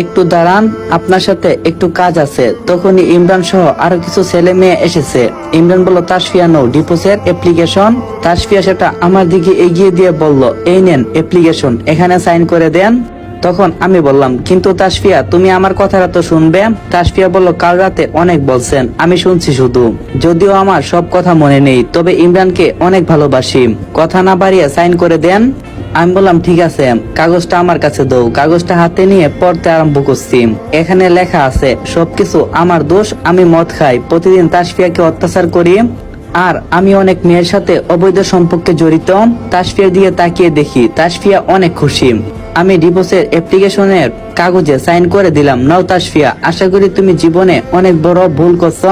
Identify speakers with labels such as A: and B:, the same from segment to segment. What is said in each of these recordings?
A: একটু দাঁড়ান, আপনার সাথে একটু কাজ আছে। তখনই ইমরান সহ আরও কিছু ছেলে মেয়ে এসেছে। ইমরান বলল, তাসফিয়া নো ডিপোসের অ্যাপ্লিকেশন তাসফিয়া সেটা আমার দিকে এগিয়ে দিয়ে বলল, এই নেন অ্যাপ্লিকেশন এখানে সাইন করে দেন। তখন আমি বললাম, কিন্তু তাসফিয়া, তুমি আমার কথাটা তো শুনবে? তাসফিয়া বলল, কাল রাতে অনেক বলছেন, আমি শুনছি শুধু। যদিও আমার সব কথা মনে নেই, তবে ইমরানকে অনেক ভালোবাসি। কথা না বাড়িয়ে সাইন করে দেন। আমি বললাম, ঠিক আছে, কাগজটা আমার কাছে দাও। কাগজটা হাতে নিয়ে পড়তে আরম্ভ করছি। এখানে লেখা আছে, সবকিছু আমার দোষ, আমি মদ খাই। প্রতিদিন তাসফিয়াকে অত্যাচার করি আর আমি অনেক মেয়ের সাথে অবৈধ সম্পর্কে জড়িত। তাসফিয়ার দিকে তাকিয়ে দেখি, তাসফিয়া অনেক খুশি। আমি ডিভোর্সের অ্যাপ্লিকেশনের কাগজে সাইন করে দিলাম, নাও তাসফিয়া, আশা করি তুমি জীবনে অনেক বড় ভুল করছ।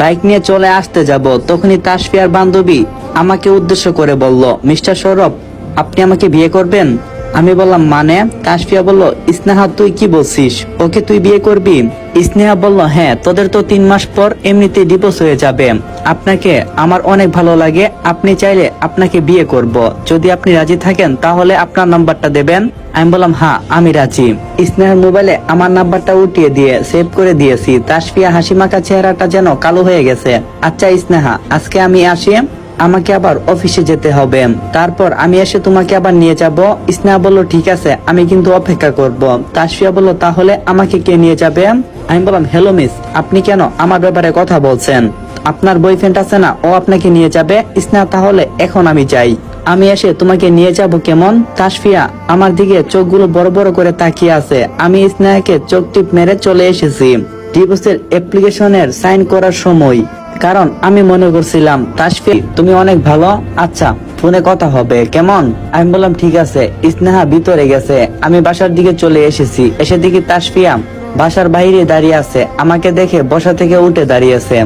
A: বাইক নিয়ে চলে আসতে যাব। তখনই তাসফিয়ার বান্ধবী আমাকে উদ্দেশ্য করে বলল, মিস্টার সৌরভ আপনি আমাকে বিয়ে করবেন? আমি বললাম মানে? তাসফিয়া বলল, স্নেহা, তুই কি বলছিস? ওকে তুই বিয়ে করবি? স্নেহা বলল হ্যাঁ তোদের তো তিন মাস পর এমনিতে ডিভোর্স হয়ে যাবে। আপনাকে আমার অনেক ভালো লাগে, আপনি চাইলে আপনাকে বিয়ে করব। যদি আপনি রাজি থাকেন, তাহলে আপনার নাম্বারটা দেবেন। আমি বললাম হ্যাঁ আমি রাজি। স্নেহার মোবাইলে আমার নাম্বারটা উঠিয়ে দিয়ে সেভ করে দিয়েছি। তাসফিয়া হাসিমাখা চেহারাটা যেন কালো হয়ে গেছে। আচ্ছা স্নেহা, আজকে আমি আসি। আমাকে আবার অফিসে যেতে হবে। তারপর আমি এসে তোমাকে আবার নিয়ে যাব। স্নেহা বলল, ঠিক আছে, আমি কিন্তু অপেক্ষা করব। তাসফিয়া বলল, তাহলে আমাকে কে নিয়ে যাবে? আমি বললাম, হ্যালো মিস, আপনি কেন আমার ব্যাপারে কথা বলছেন? আপনার বয়ফ্রেন্ড আছে না, ও আপনাকে নিয়ে যাবে? স্নেহা, তাহলে এখন আমি যাই। আমি এসে তোমাকে নিয়ে যাব কেমন? তাসফিয়া আমার দিকে চোখগুলো বড় বড় করে তাকিয়ে আছে। আমি স্নেহাকে চোখ টিপ মেরে চলে এসেছি। ডিভোর্সের অ্যাপ্লিকেশনের সাইন করার সময় কারণ আমি মনে করছিলাম, তাসফি, তুমি অনেক ভালো। আচ্ছা ফোনে কথা হবে, কেমন? আমি বললাম, ঠিক আছে। স্নেহা ভিতরে গেছে। আমি বাসার দিকে চলে এসেছি। এসে দেখি তাসফিয়া বাসার বাইরে দাঁড়িয়ে আছে। আমাকে দেখে বসা থেকে উঠে দাঁড়িয়েছে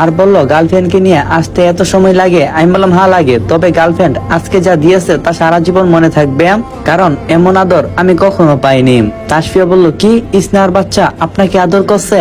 A: আর বলল, গার্লফ্রেন্ডকে নিয়ে আসতে এত সময় লাগে? আমি বললাম হা লাগে। তবে গার্লফ্রেন্ড আজকে যা দিয়েছে তা সারা জীবন মনে থাকবে, কারণ এমন আদর আমি কখনো পাইনি। তাসফিয়া বলল, কি? স্নেহার বাচ্চা আপনাকে আদর করছে?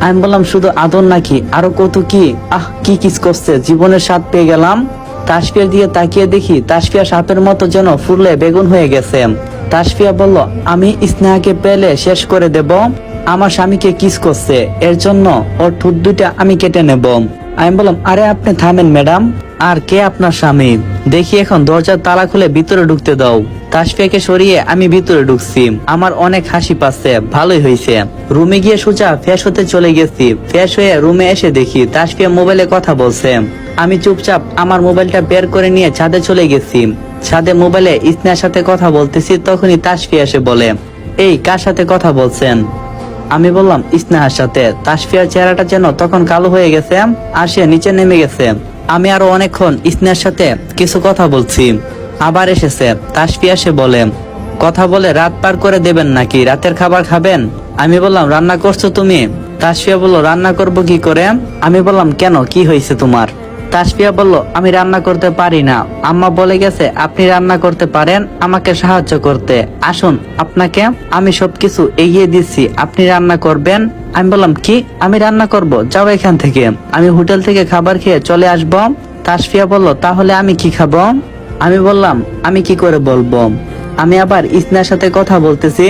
A: আমি বললাম, শুধু আদর নাকি? আরও কত কি? আহ, কি কিস করছে? জীবনের স্বাদ পেয়ে গেলাম। তাসফিয়ার দিয়ে তাকিয়ে দেখি তাসফিয়া সাপের মতো যেন ফুললে বেগুন হয়ে গেছে। তাসফিয়া বলল, আমি স্নেহাকে পেলে শেষ করে দেব। আমার স্বামীকে কিস করছে। এর জন্য ওর ঠুট দুইটা আমি কেটে নেব। আমি বললাম, আরে আপনি থামেন, ম্যাডাম। আর কে আপনার স্বামী? দেখি এখন দরজার তালা খুলে ভিতরে ঢুকতে দাও। তাসফিয়াকে সরিয়ে আমি ভিতরে ঢুকছি। আমার অনেক হাসি পাচ্ছে। ভালোই হয়েছে। রুমে গিয়ে সোজা ফ্রেশ হতে চলে গেছি। ফ্রেশ হয়ে রুমে এসে দেখি তাসফিয়া মোবাইলে কথা বলছে। আমি চুপচাপ আমার মোবাইলটা বের করে নিয়ে ছাদে চলে গেছি। ছাদে মোবাইলে ইসনার সাথে কথা বলতেছি, তখনই তাসফিয়া এসে বলে, এই, কার সাথে কথা বলছেন? আমি বললাম ইসনাহার সাথে। তাসফিয়ার চেহারাটা যেন তখন কালো হয়ে গেছে আর সে নিচে নেমে গেছে। আমি আরও অনেকক্ষণ ইসনার সাথে কিছু কথা বলছি। আবার এসেছে, তাসফিয়া সে বলে, কথা বলে রাত পার করে দেবেন নাকি? রাতের খাবার খাবেন? আমি বললাম, রান্না করছ তুমি? তাসফিয়া বলল, রান্না করব কি করে? আমি বললাম, কেন? কি হয়েছে তোমার? তাসফিয়া বলল, আমি রান্না করতে পারি না। আম্মা বলে গেছে, আপনি রান্না করতে পারেন, আমাকে সাহায্য করতে। আসুন, আপনাকে আমি সবকিছু এগিয়ে দিচ্ছি। আপনি রান্না করবেন? আমি বললাম, কি? আমি রান্না করব? যাও এখান থেকে। আমি হোটেল থেকে খাবার খেয়ে চলে আসব। তাসফিয়া বলল, তাহলে আমি কি খাব? আমি বললাম, আমি কি করে বলব? আমি আবার ইসনার সাথে কথা বলতেছি।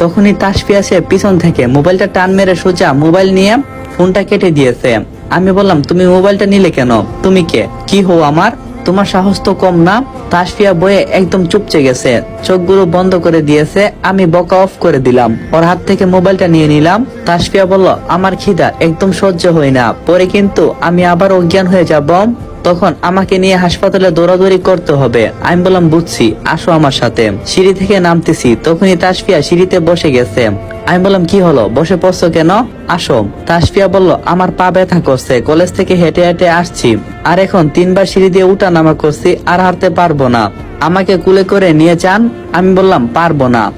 A: তখনই তাসফিয়া সে পিছন থেকে মোবাইলটা টান মেরে সোজা মোবাইল নিয়ে ফোনটা কেটে দিয়েছে। আমি বললাম, তুমি মোবাইলটা নিলে কেন? তুমি কে? কি হো আমার? তোমার সাহস তো কম না? তাসফিয়া বয়ে একদম চুপচে গেছে। চোখগুলো বন্ধ করে দিয়েছে। আমি বকা অফ করে দিলাম। ওর হাত থেকে মোবাইলটা নিয়ে নিলাম। তাসফিয়া বলল, আমার খিদা, একদম সহ্য হয় না। পরে কিন্তু আমি আবার অজ্ঞান হয়ে যাব। তখন আমাকে নিয়ে হাসপাতালে দৌড়াদৌড়ি করতে হবে। আমি বললাম, বুঝছি, আসো আমার সাথে। সিঁড়ি থেকে নামতেছি। তখনই তাসফিয়া সিঁড়িতে বসে গেছে। আমি বললাম, কি হলো? বসে পড়ছো কেন? আসো। তাসফিয়া বলল, আমার পা ব্যথা করছে, কলেজ থেকে হেঁটে হেঁটে আসছি। আর এখন তিনবার সিঁড়ি দিয়ে উঠা নামা করছি, আর হারতে পারব না। আমাকে কুলে করে নিয়ে যান, আমি বললাম, পারব না।